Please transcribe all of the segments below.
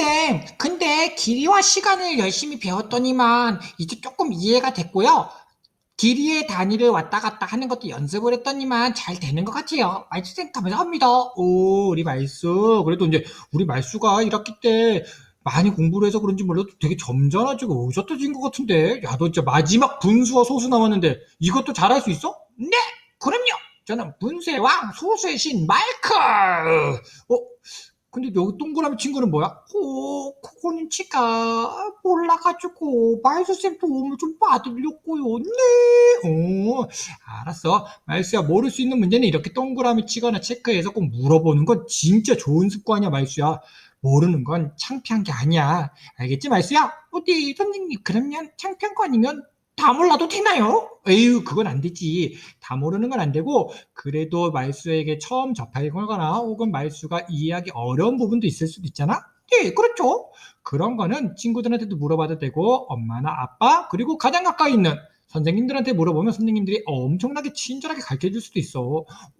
말주쌤, 근데 길이와 시간을 열심히 배웠더니만 이제 조금 이해가 됐고요. 길이의 단위를 왔다 갔다 하는 것도 연습을 했더니만 잘 되는 것 같아요. 말주쌤 감사합니다. 오, 우리 말수. 그래도 이제 우리 말수가 1학기 때 많이 공부를 해서 그런지 몰라도 되게 점잖아지고 의젓해진 것 같은데. 야, 너 진짜 마지막 분수와 소수 남았는데 이것도 잘할 수 있어? 네, 그럼요. 저는 분수의 왕, 소수의 신, 마이클. 어, 근데 여기 동그라미 친구는 뭐야? 어, 그거는 제가 몰라가지고 말수쌤 도움을 좀 받으려고요. 네. 어, 알았어. 말수야, 모를 수 있는 문제는 이렇게 동그라미 치거나 체크해서 꼭 물어보는 건 진짜 좋은 습관이야, 말수야. 모르는 건 창피한 게 아니야. 알겠지, 말수야? 어디, 선생님, 그러면 창피한 거 아니면 다 몰라도 되나요? 에휴, 그건 안 되지. 다 모르는 건 안 되고, 그래도 말수에게 처음 접하거나 혹은 말수가 이해하기 어려운 부분도 있을 수도 있잖아? 네, 그렇죠. 그런 거는 친구들한테도 물어봐도 되고, 엄마나 아빠, 그리고 가장 가까이 있는 선생님들한테 물어보면 선생님들이 엄청나게 친절하게 가르쳐 줄 수도 있어.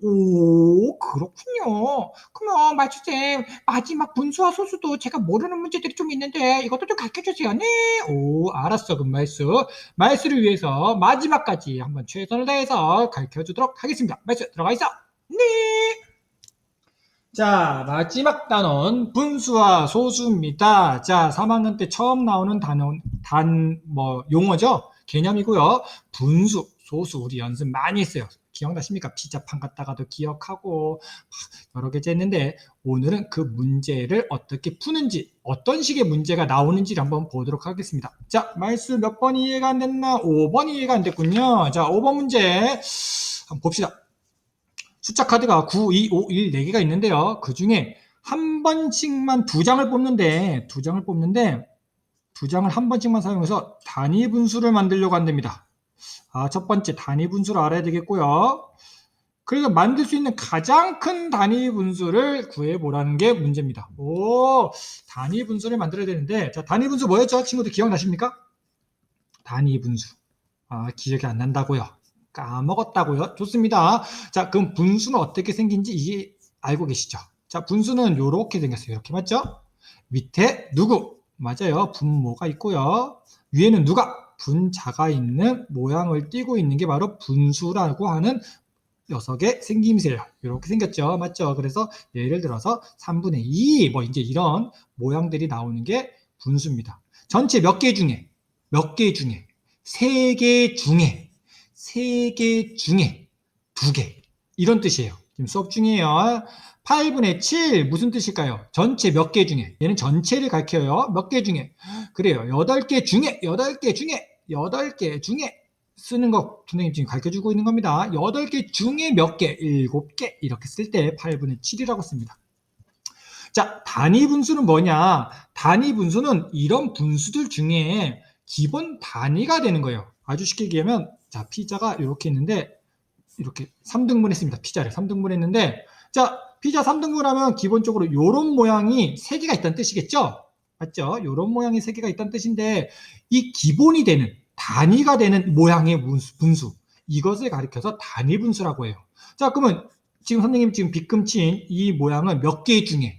오, 그렇군요. 그러면 말주쌤, 마지막 분수와 소수도 제가 모르는 문제들이 좀 있는데 이것도 좀 가르쳐 주세요. 네. 오, 알았어. 그럼 말수. 말수를 위해서 마지막까지 한번 최선을 다해서 가르쳐 주도록 하겠습니다. 말수 들어가 있어. 네. 자, 마지막 단원 분수와 소수입니다. 자, 3학년 때 처음 나오는 단어, 단, 뭐, 용어죠? 개념이고요. 분수, 소수, 우리 연습 많이 했어요. 기억나십니까? 피자판 갖다가도 기억하고, 여러 개째 했는데, 오늘은 그 문제를 어떻게 푸는지, 어떤 식의 문제가 나오는지를 한번 보도록 하겠습니다. 자, 말수 몇 번 이해가 안 됐나? 5번 이해가 안 됐군요. 자, 5번 문제, 한번 봅시다. 숫자 카드가 9, 2, 5, 1, 4개가 있는데요. 그 중에 한 번씩만 두 장을 뽑는데, 두 장을 뽑는데, 두 장을 한 번씩만 사용해서 단위 분수를 만들려고 한답니다. 아, 첫 번째 단위 분수를 알아야 되겠고요. 그래서 만들 수 있는 가장 큰 단위 분수를 구해보라는 게 문제입니다. 오, 단위 분수를 만들어야 되는데, 자, 단위 분수 뭐였죠? 친구들 기억나십니까? 단위 분수. 아, 기억이 안 난다고요. 까먹었다고요? 좋습니다. 자, 그럼 분수는 어떻게 생긴지 이게 알고 계시죠? 자, 분수는 이렇게 생겼어요. 이렇게 맞죠? 밑에 누구? 맞아요. 분모가 있고요. 위에는 누가? 분자가 있는 모양을 띠고 있는 게 바로 분수라고 하는 녀석의 생김새예요. 이렇게 생겼죠. 맞죠? 그래서 예를 들어서 3분의 2, 뭐 이제 이런 모양들이 나오는 게 분수입니다. 전체 몇 개 중에, 몇 개 중에, 세 개 중에, 세 개 중에 두 개. 이런 뜻이에요. 지금 수업 중이에요. 8분의 7 무슨 뜻일까요? 전체 몇 개 중에 얘는 전체를 가르쳐요. 몇 개 중에 그래요. 8개 중에 8개 중에 8개 중에 쓰는 거 선생님 지금 가르쳐 주고 있는 겁니다. 8개 중에 몇 개? 7개 이렇게 쓸 때 8분의 7이라고 씁니다. 자, 단위 분수는 뭐냐? 단위 분수는 이런 분수들 중에 기본 단위가 되는 거예요. 아주 쉽게 얘기하면 자, 피자가 이렇게 있는데 이렇게 3등분 했습니다. 피자를 3등분 했는데 자, 피자 3등분 하면 기본적으로 이런 모양이 3개가 있다는 뜻이겠죠? 맞죠? 이런 모양이 3개가 있다는 뜻인데 이 기본이 되는 단위가 되는 모양의 분수 이것을 가리켜서 단위 분수라고 해요. 자, 그러면 지금 선생님 지금 빗금 친 이 모양은 몇 개 중에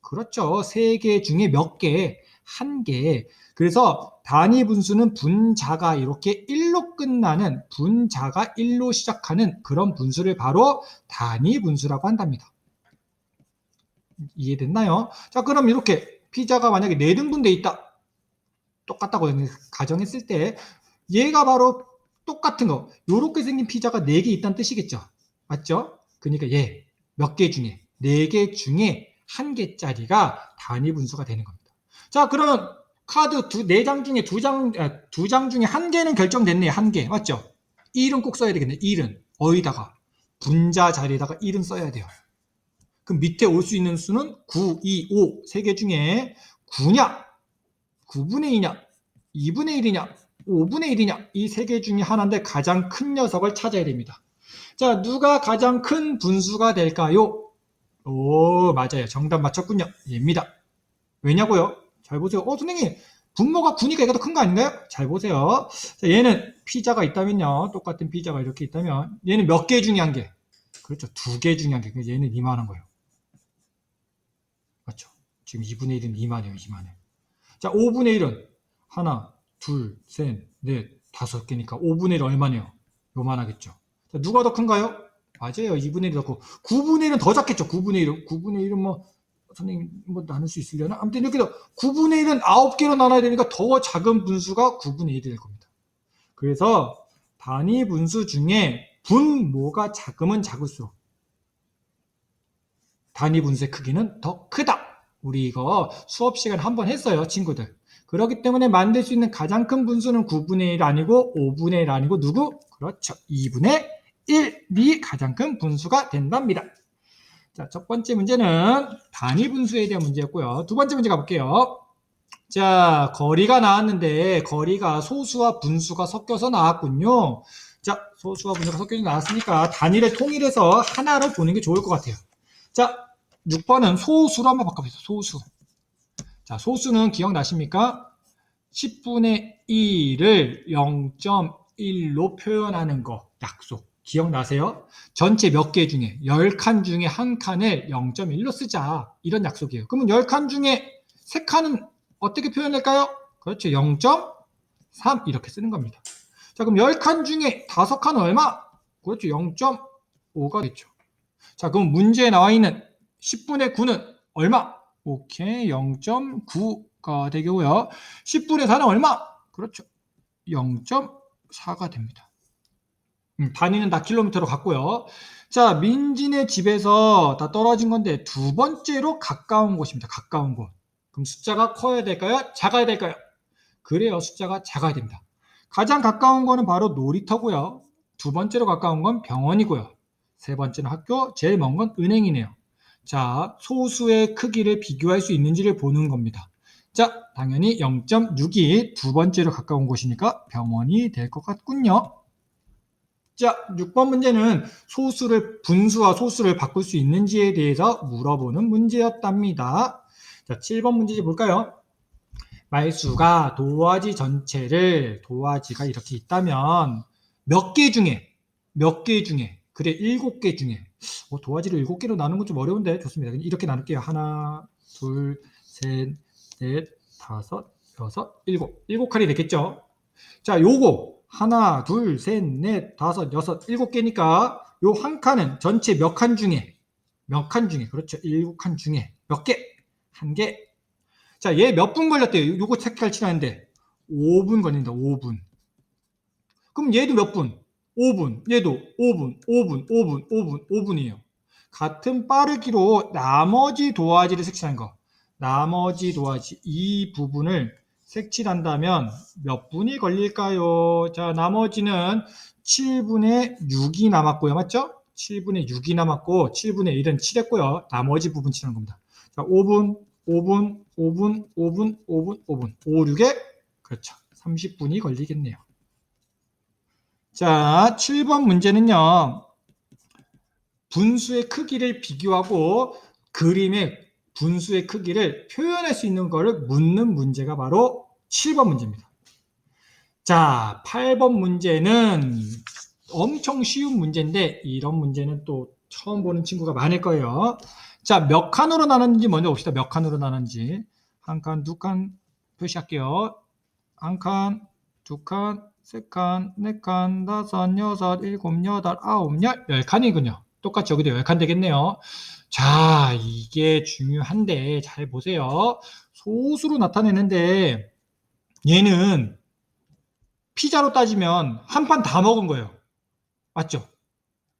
그렇죠. 3개 중에 몇 개, 한 개. 그래서 단위 분수는 분자가 이렇게 1로 끝나는 분자가 1로 시작하는 그런 분수를 바로 단위 분수라고 한답니다. 이해됐나요? 자, 그럼 이렇게 피자가 만약에 4등분 돼 있다. 똑같다고 가정했을 때 얘가 바로 똑같은 거. 이렇게 생긴 피자가 4개 있다는 뜻이겠죠. 맞죠? 그러니까 얘 몇 개 중에 4개 중에 한 개짜리가 단위 분수가 되는 겁니다. 자, 그러면 카드 두, 네 장 중에 두 장, 아, 두장 중에 한 개는 결정됐네요. 한 개. 맞죠? 1은 꼭 써야 되겠네. 1은. 어디다가? 분자 자리에다가 1은 써야 돼요. 그럼 밑에 올 수 있는 수는 9, 2, 5. 세 개 중에 9냐? 9분의 2냐? 2분의 1이냐? 5분의 1이냐? 이 세 개 중에 하나인데 가장 큰 녀석을 찾아야 됩니다. 자, 누가 가장 큰 분수가 될까요? 오, 맞아요. 정답 맞췄군요. 얘입니다. 왜냐고요? 잘 보세요. 어, 선생님, 분모가 9니까 얘가 더 큰 거 아닌가요? 잘 보세요. 자, 얘는 피자가 있다면요. 똑같은 피자가 이렇게 있다면 얘는 몇 개 중에 한 개? 그렇죠. 두 개 중에 한 개. 얘는 이만한 거예요. 맞죠? 지금 2분의 1은 2만이에요, 2만에. 자, 5분의 1은 하나, 둘, 셋, 넷, 다섯 개니까 5분의 1 얼마네요? 요만하겠죠. 자, 누가 더 큰가요? 맞아요. 2분의 1이 더 크고 9분의 1은 더 작겠죠. 9분의 1은 9분의 1은 뭐 선생님 뭐 나눌 수 있으려나? 아무튼 이렇게 더 9분의 1은 9개로 나눠야 되니까 더 작은 분수가 9분의 1이 될 겁니다. 그래서 단위 분수 중에 분모가 작으면 작을수록 단위 분수의 크기는 더 크다. 우리 이거 수업 시간 한 번 했어요, 친구들. 그렇기 때문에 만들 수 있는 가장 큰 분수는 9분의 1 아니고 5분의 1 아니고 누구? 그렇죠. 2분의 1이 가장 큰 분수가 된답니다. 자, 첫 번째 문제는 단위 분수에 대한 문제였고요. 두 번째 문제 가볼게요. 자, 거리가 나왔는데 거리가 소수와 분수가 섞여서 나왔군요. 자, 소수와 분수가 섞여서 나왔으니까 단위를 통일해서 하나로 보는 게 좋을 것 같아요. 자, 6번은 소수로 한번 바꿔보세요. 소수. 자, 소수는 기억나십니까? 10분의 1을 0.1로 표현하는 거 약속. 기억나세요? 전체 몇 개 중에 10칸 중에 한 칸을 0.1로 쓰자. 이런 약속이에요. 그러면 10칸 중에 3칸은 어떻게 표현할까요? 그렇죠. 0.3 이렇게 쓰는 겁니다. 자, 그럼 10칸 중에 5칸은 얼마? 그렇죠. 0.5가 됐죠. 자, 그럼 문제에 나와 있는 10분의 9는 얼마? 오케이. 0.9가 되고요. 10분의 4는 얼마? 그렇죠. 0.4가 됩니다. 음, 단위는 다 킬로미터로 갔고요. 자, 민진의 집에서 다 떨어진 건데 두 번째로 가까운 곳입니다. 가까운 곳. 그럼 숫자가 커야 될까요? 작아야 될까요? 그래요. 숫자가 작아야 됩니다. 가장 가까운 거는 바로 놀이터고요. 두 번째로 가까운 건 병원이고요. 세 번째는 학교, 제일 먼 건 은행이네요. 자, 소수의 크기를 비교할 수 있는지를 보는 겁니다. 자, 당연히 0.6이 두 번째로 가까운 곳이니까 병원이 될 것 같군요. 자, 6번 문제는 소수를 분수와 소수를 바꿀 수 있는지에 대해서 물어보는 문제였답니다. 자, 7번 문제 볼까요? 말수가 도화지 전체를 도화지가 이렇게 있다면 몇 개 중에 몇 개 중에 그래 일곱 개 중에 어, 도화지를 일곱 개로 나누는 건 좀 어려운데 좋습니다. 이렇게 나눌게요. 하나, 둘, 셋, 넷, 다섯, 여섯, 일곱. 일곱 칸이 되겠죠? 자, 요거 하나, 둘, 셋, 넷, 다섯, 여섯, 일곱 개니까 요 한 칸은 전체 몇 칸 중에 몇 칸 중에 그렇죠. 일곱 칸 중에 몇 개? 한 개. 자, 얘 몇 분 걸렸대요? 요거 색깔 칠하는데 5분 걸린다. 5분. 그럼 얘도 몇 분? 5분. 얘도 5분, 5분, 5분, 5분, 5분이에요. 같은 빠르기로 나머지 도화지를 색칠한 거. 나머지 도화지 이 부분을 색칠한다면 몇 분이 걸릴까요? 자, 나머지는 7분의 6이 남았고요. 맞죠? 7분의 6이 남았고 7분의 1은 칠했고요. 나머지 부분 칠한 겁니다. 자, 5분, 5분, 5분, 5분, 5분, 5분. 5, 6에 그렇죠. 30분이 걸리겠네요. 자, 7번 문제는요. 분수의 크기를 비교하고 그림의 분수의 크기를 표현할 수 있는 것을 묻는 문제가 바로 7번 문제입니다. 자, 8번 문제는 엄청 쉬운 문제인데 이런 문제는 또 처음 보는 친구가 많을 거예요. 자, 몇 칸으로 나눴는지 먼저 봅시다. 몇 칸으로 나눴는지. 한 칸, 두 칸 표시할게요. 한 칸, 두 칸, 세 칸, 네 칸, 다섯, 여섯, 일곱, 여덟, 아홉, 열, 열 칸이군요. 똑같이 여기도 열칸 되겠네요. 자, 이게 중요한데 잘 보세요. 소수로 나타내는데 얘는 피자로 따지면 한 판 다 먹은 거예요. 맞죠?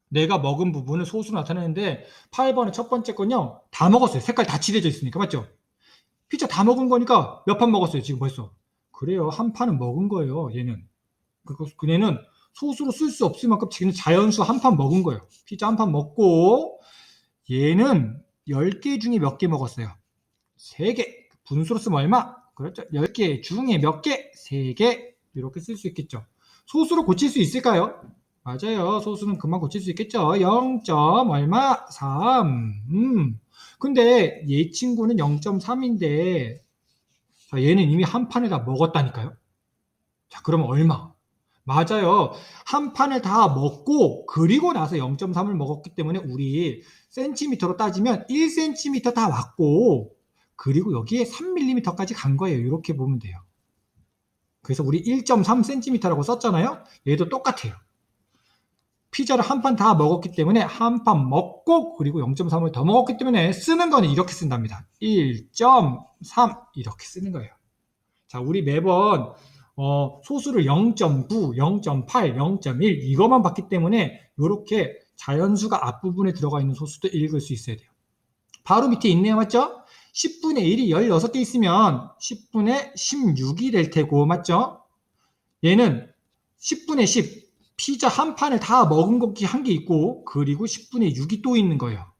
내가 먹은 부분을 소수로 나타내는데 8번의 첫 번째 건요. 다 먹었어요. 색깔 다 칠해져 있으니까. 맞죠? 피자 다 먹은 거니까 몇 판 먹었어요. 지금 벌써. 그래요. 한 판은 먹은 거예요. 얘는. 그, 그네는 소수로 쓸 수 없을 만큼 지금 자연수 한 판 먹은 거예요. 피자 한 판 먹고 얘는 10개 중에 몇 개 먹었어요? 3개. 분수로 쓰면 얼마? 그렇죠. 10개 중에 몇 개? 3개. 이렇게 쓸 수 있겠죠. 소수로 고칠 수 있을까요? 맞아요. 소수는 금방 고칠 수 있겠죠. 0. 얼마? 3. 음. 근데 얘 친구는 0.3인데 자, 얘는 이미 한 판을 다 먹었다니까요. 자, 그러면 얼마? 맞아요. 한 판을 다 먹고 그리고 나서 0.3을 먹었기 때문에 우리 센티미터로 따지면 1cm 다 왔고 그리고 여기에 3mm까지 간 거예요. 이렇게 보면 돼요. 그래서 우리 1.3cm라고 썼잖아요. 얘도 똑같아요. 피자를 한 판 다 먹었기 때문에 한 판 먹고 그리고 0.3을 더 먹었기 때문에 쓰는 거는 이렇게 쓴답니다. 1.3 이렇게 쓰는 거예요. 자, 우리 매번 어, 소수를 0.9, 0.8, 0.1 이것만 봤기 때문에 이렇게 자연수가 앞부분에 들어가 있는 소수도 읽을 수 있어야 돼요. 바로 밑에 있네요. 맞죠? 10분의 1이 16개 있으면 10분의 16이 될 테고 맞죠? 얘는 10분의 10 피자 한 판을 다 먹은 것이 한 개 있고 그리고 10분의 6이 또 있는 거예요.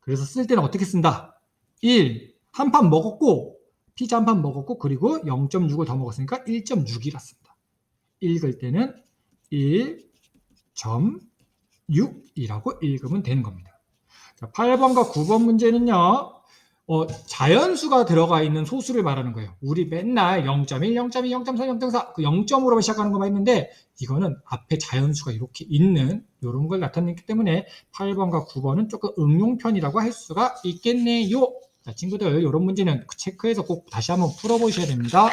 그래서 쓸 때는 어떻게 쓴다? 1. 한 판 먹었고 피자 한 판 먹었고 그리고 0.6을 더 먹었으니까 1.6이라 쓴다. 읽을 때는 1.6이라고 읽으면 되는 겁니다. 자, 8번과 9번 문제는요. 어, 자연수가 들어가 있는 소수를 말하는 거예요. 우리 맨날 0.1, 0.2, 0.3, 0.4, 그 0점으로 시작하는 것만 있는데 이거는 앞에 자연수가 이렇게 있는 이런 걸 나타내기 때문에 8번과 9번은 조금 응용편이라고 할 수가 있겠네요. 자, 친구들 이런 문제는 체크해서 꼭 다시 한번 풀어보셔야 됩니다.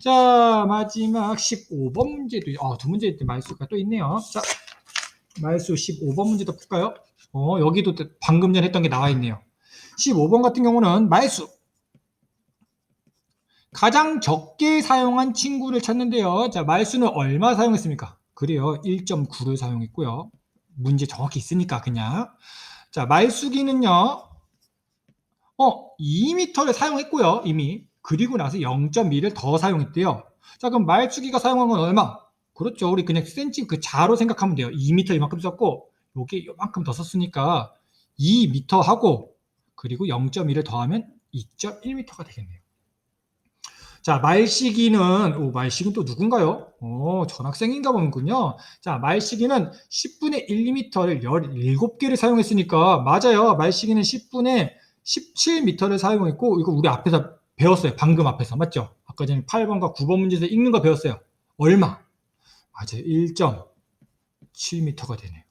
자, 마지막 15번 문제도 어, 두 문제 말수가 또 있네요. 자, 말수 15번 문제도 풀까요? 어, 여기도 방금 전 했던 게 나와 있네요. 15번 같은 경우는 말수. 가장 적게 사용한 친구를 찾는데요. 자, 말수는 얼마 사용했습니까? 그래요. 1.9를 사용했고요. 문제 정확히 있으니까 그냥. 자, 말수기는요. 어, 2m를 사용했고요. 이미. 그리고 나서 0.2를 더 사용했대요. 자, 그럼 말수기가 사용한 건 얼마? 그렇죠. 우리 그냥 센치 그 자로 생각하면 돼요. 2m 이만큼 썼고 요게 이만큼 더 썼으니까 2m 하고 그리고 0.1을 더하면 2.1m가 되겠네요. 자, 말시기는, 오, 말시기는 또 누군가요? 오, 전학생인가 보군요. 자, 말시기는 10분의 1m를 17개를 사용했으니까, 맞아요. 말시기는 10분의 17m를 사용했고, 이거 우리 앞에서 배웠어요. 방금 앞에서. 맞죠? 아까 전에 8번과 9번 문제에서 읽는 거 배웠어요. 얼마? 맞아요. 1.7m가 되네요.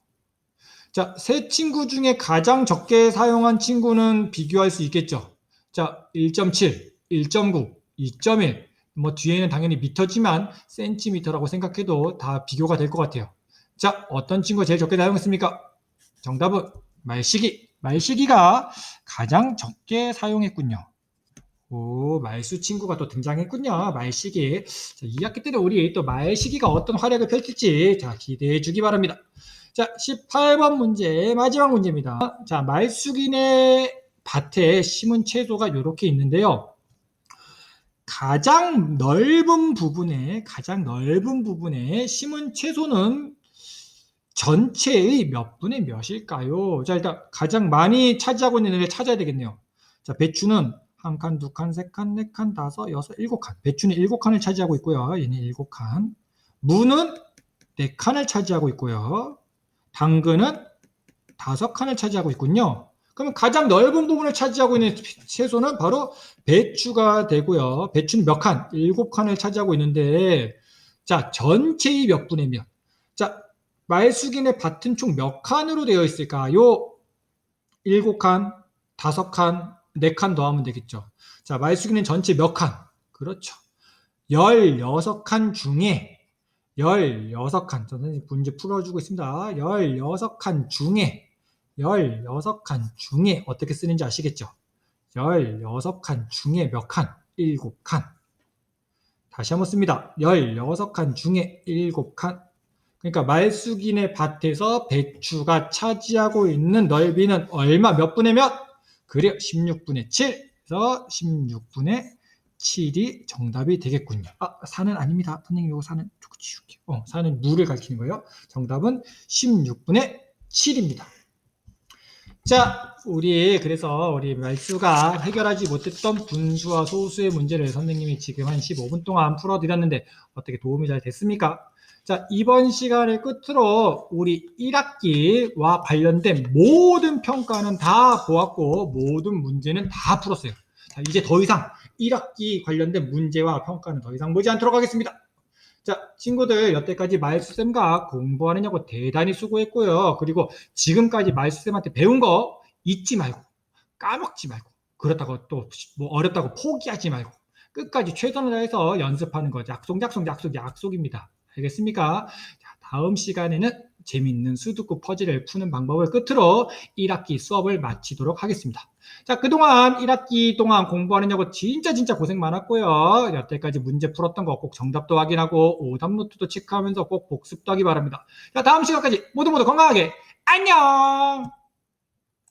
자, 세 친구 중에 가장 적게 사용한 친구는 비교할 수 있겠죠. 자, 1.7, 1.9, 2.1. 뭐 뒤에는 당연히 미터지만 센티미터라고 생각해도 다 비교가 될 것 같아요. 자, 어떤 친구가 제일 적게 사용했습니까? 정답은 말시기. 말 시기가 가장 적게 사용했군요. 오, 말수 친구가 또 등장했군요. 말시기. 자, 2학기 때는 우리 또 말시기가 어떤 활약을 펼칠지 자, 기대해 주기 바랍니다. 자, 18번 문제, 마지막 문제입니다. 자, 말숙인의 밭에 심은 채소가 이렇게 있는데요. 가장 넓은 부분에, 가장 넓은 부분에 심은 채소는 전체의 몇 분의 몇일까요? 자, 일단 가장 많이 차지하고 있는 애를 찾아야 되겠네요. 자, 배추는 한 칸, 두 칸, 세 칸, 네 칸, 다섯, 여섯, 일곱 칸. 배추는 일곱 칸을 차지하고 있고요. 얘는 일곱 칸. 무는 네 칸을 차지하고 있고요. 당근은 다섯 칸을 차지하고 있군요. 그러면 가장 넓은 부분을 차지하고 있는 채소는 바로 배추가 되고요. 배추는 몇 칸? 일곱 칸을 차지하고 있는데, 자, 전체의 몇 분의 몇? 자, 말숙인의 밭은 총 몇 칸으로 되어 있을까요? 일곱 칸, 다섯 칸, 네칸 더하면 되겠죠. 자, 말숙이는 전체 몇 칸? 그렇죠. 16칸 중에 16칸, 선생님 문제 풀어주고 있습니다. 16칸 중에, 16칸 중에 어떻게 쓰는지 아시겠죠? 16칸 중에 몇 칸? 7칸. 다시 한번 씁니다. 16칸 중에 7칸. 그러니까 말숙인의 밭에서 배추가 차지하고 있는 넓이는 얼마? 몇 분의 몇? 그래요. 16분의 7. 그래서 16분의 7이 정답이 되겠군요. 아, 4는 아닙니다. 선생님, 이거 4는 조금 지울게요. 어, 4는 무를 가리키는 거예요. 정답은 16분의 7입니다. 자, 우리, 그래서 우리 말수가 해결하지 못했던 분수와 소수의 문제를 선생님이 지금 한 15분 동안 풀어드렸는데 어떻게 도움이 잘 됐습니까? 자, 이번 시간을 끝으로 우리 1학기와 관련된 모든 평가는 다 보았고 모든 문제는 다 풀었어요. 자, 이제 더 이상 1학기 관련된 문제와 평가는 더 이상 보지 않도록 하겠습니다. 자, 친구들 여태까지 말수쌤과 공부하느냐고 대단히 수고했고요. 그리고 지금까지 말수쌤한테 배운 거 잊지 말고 까먹지 말고 그렇다고 또 뭐 어렵다고 포기하지 말고 끝까지 최선을 다해서 연습하는 거 약속 약속 약속 약속입니다. 알겠습니까? 자, 다음 시간에는 재밌는 수두쿠 퍼즐을 푸는 방법을 끝으로 1학기 수업을 마치도록 하겠습니다. 자, 그동안 1학기 동안 공부하느냐고 진짜 진짜 고생 많았고요. 여태까지 문제 풀었던 거 꼭 정답도 확인하고 오답 노트도 체크하면서 꼭 복습도 하기 바랍니다. 자, 다음 시간까지 모두 모두 건강하게 안녕!